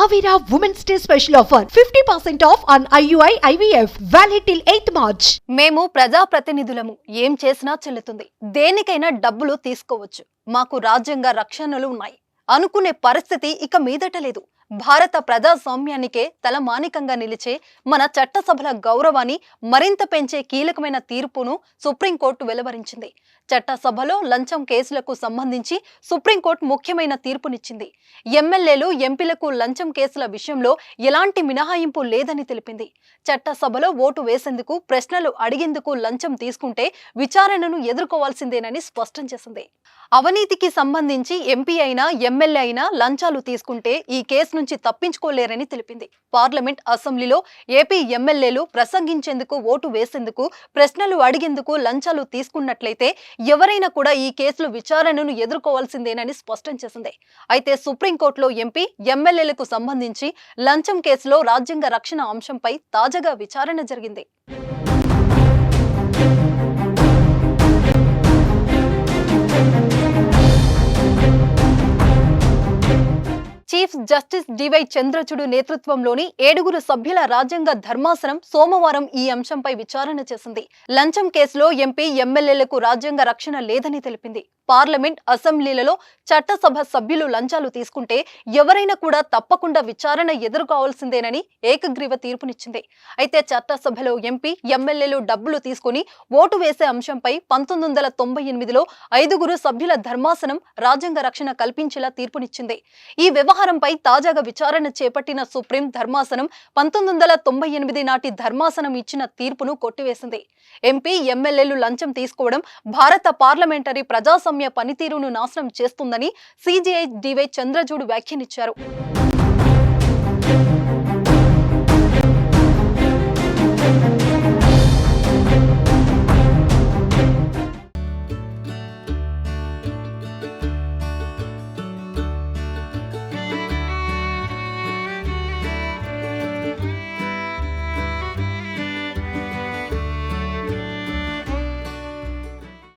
Avira Women's Day special offer. 50% off on IUI IVF valid till 8th March. మేము ప్రజాప్రతినిధులము. ఏం చేసినా చెల్లుతుంది. దేనికైనా డబ్బులు తీసుకోవచ్చు. మాకు రాజ్యాంగ రక్షణలు ఉన్నాయి. అనుకునే పరిస్థితి ఇక మీదట లేదు. భారత ప్రజాస్వామ్యానికే తలమానికంగా నిలిచే మన చట్టసభల గౌరవాన్ని మరింత పెంచే కీలకమైన తీర్పును సుప్రీంకోర్టు వెలువరించింది. చట్టసభలో లంచం కేసులకు సంబంధించి సుప్రీంకోర్టు ముఖ్యమైన తీర్పునిచ్చింది. ఎమ్మెల్యేలు ఎంపీలకు లంచం కేసుల విషయంలో ఎలాంటి మినహాయింపు లేదని తెలిపింది. చట్టసభలో ఓటు వేసేందుకు ప్రశ్నలు అడిగేందుకు లంచం తీసుకుంటే విచారణను ఎదుర్కోవాల్సిందేనని స్పష్టం చేసింది. అవినీతికి సంబంధించి ఎంపీ అయినా ఎమ్మెల్యే అయినా లంచాలు తీసుకుంటే ఈ కేసును నుంచి తప్పించుకోలేరని తెలిపింది. పార్లమెంట్ అసెంబ్లీలో ఏపీ ఎమ్మెల్యేలు ప్రసంగించేందుకు ఓటు వేసేందుకు ప్రశ్నలు అడిగేందుకు లంచాలు తీసుకున్నట్లయితే ఎవరైనా కూడా ఈ కేసులు విచారణను ఎదుర్కోవాల్సిందేనని స్పష్టం చేసింది. అయితే సుప్రీంకోర్టులో ఎంపీ ఎమ్మెల్యేలకు సంబంధించి లంచం కేసులో రాజ్యాంగ రక్షణ అంశంపై తాజాగా విచారణ జరిగింది. చీఫ్ జస్టిస్ డివై చంద్రచుడు నేతృత్వంలోని ఏడుగురు సభ్యుల రాజ్యాంగ ధర్మాసనం సోమవారం ఈ అంశంపై విచారణ చేసింది. లంచం కేసులో ఎంపీ ఎమ్మెల్యేలకు రాజ్యాంగ రక్షణ లేదని తెలిపింది. పార్లమెంట్ అసెంబ్లీలలో చట్టసభ సభ్యులు లంచాలు తీసుకుంటే ఎవరైనా కూడా తప్పకుండా విచారణ ఎదుర్కోవాల్సిందేనని ఏకగ్రీవ తీర్పునిచ్చింది. అయితే చట్టసభలో ఎంపీ ఎమ్మెల్యేలు డబ్బులు తీసుకుని ఓటు వేసే అంశంపై పంతొమ్మిది వందల తొంభై ఎనిమిదిలో ఐదుగురు సభ్యుల ధర్మాసనం రాజ్యాంగ రక్షణ కల్పించేలా తీర్పునిచ్చింది. ఈ వ్యవహారం వ్యవహారంపై తాజాగా విచారణ చేపట్టిన సుప్రీం ధర్మాసనం పంతొమ్మిది వందల తొంభై ఎనిమిది నాటి ధర్మాసనం ఇచ్చిన తీర్పును కొట్టివేసింది. ఎంపీ ఎమ్మెల్యేలు లంచం తీసుకోవడం భారత పార్లమెంటరీ ప్రజాస్వామ్య పనితీరును నాశనం చేస్తుందని సిజేఐ డివై చంద్రచూడ్ వ్యాఖ్యానించారు.